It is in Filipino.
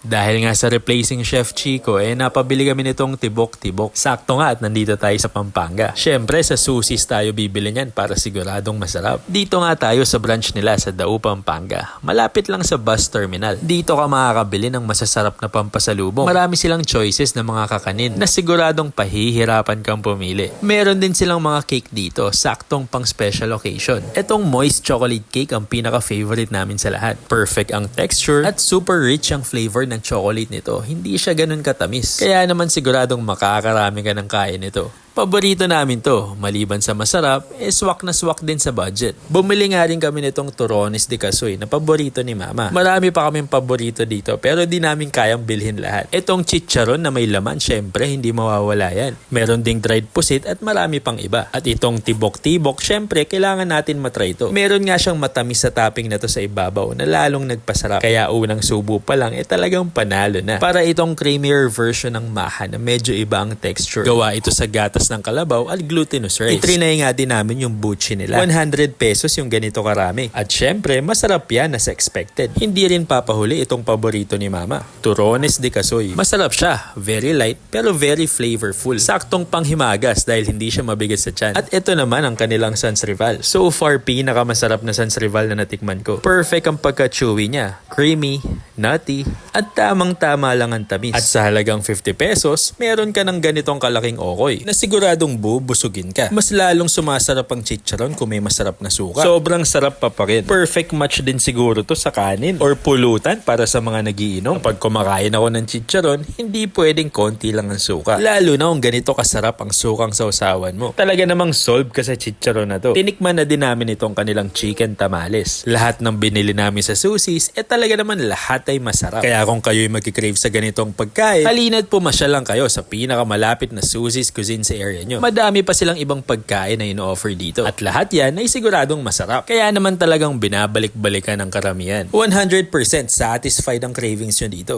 Dahil nga sa replacing Chef Chico, eh napabili kami nitong tibok-tibok. Sakto nga at nandito tayo sa Pampanga. Siyempre sa susis tayo bibili niyan para siguradong masarap. Dito nga tayo sa branch nila sa Dau, Pampanga. Malapit lang sa bus terminal. Dito ka makakabili ng masasarap na pampasalubong. Marami silang choices ng mga kakanin na siguradong pahihirapan kang pumili. Meron din silang mga cake dito, saktong pang special occasion. Etong moist chocolate cake ang pinaka-favorite namin sa lahat. Perfect ang texture at super rich ang flavor ng chocolate nito. Hindi siya ganun katamis. Kaya naman siguradong makakarami ka ng kain nito. Paborito namin to, maliban sa masarap, eh swak na swak din sa budget. Bumili nga rin kami nitong Turones de Casoy na paborito ni Mama. Marami pa kaming paborito dito pero di namin kayang bilhin lahat. Itong chicharon na may laman, syempre hindi mawawala yan. Meron ding dried pusit at marami pang iba. At itong tibok-tibok, syempre kailangan natin matry to. Meron nga siyang matamis sa topping na to sa ibabaw na lalong nagpasarap. Kaya unang subo pa lang, eh talagang panalo na. Para itong creamier version ng maha na medyo iba ang texture. Gawa ito sa gatas ng kalabaw at glutinous rice. Itrinay nga din namin yung buchi nila. 100 pesos yung ganito karami. At syempre, masarap yan as expected. Hindi rin papahuli itong paborito ni Mama. Turones de Casoy. Masarap siya. Very light pero very flavorful. Saktong panghimagas dahil hindi siya mabigat sa tiyan. At ito naman ang kanilang Sans Rival. So far, pinakamasarap na Sans Rival na natikman ko. Perfect ang pagka-chewy niya. Creamy, nutty, at tamang-tama lang ang tamis. At sa halagang 50 pesos, meron ka ng ganitong kalaking okoy na siguradong bubusugin ka. Mas lalong sumasarap ang chicharon kung may masarap na suka. Sobrang sarap pa pa rin. Perfect match din siguro to sa kanin or pulutan para sa mga nagiinom. Kapag kumakain ako ng chicharon, hindi pwedeng konti lang ang suka. Lalo na kung ganito kasarap ang sukang sausawan mo. Talaga namang solve ka sa chicharon na to. Tinikman na din namin itong kanilang chicken tamales. Lahat ng binili namin sa susis, eh talaga naman lahat ay masarap. Kaya kung kayo'y magkikrave sa ganitong pagkain, halina't pumasyal lang kayo sa pinakamalapit na susis cuisine sa area nyo. Madami pa silang ibang pagkain na ino-offer dito. At lahat yan ay siguradong masarap. Kaya naman talagang binabalik-balikan ng karamihan. 100% satisfied ang cravings nyo dito.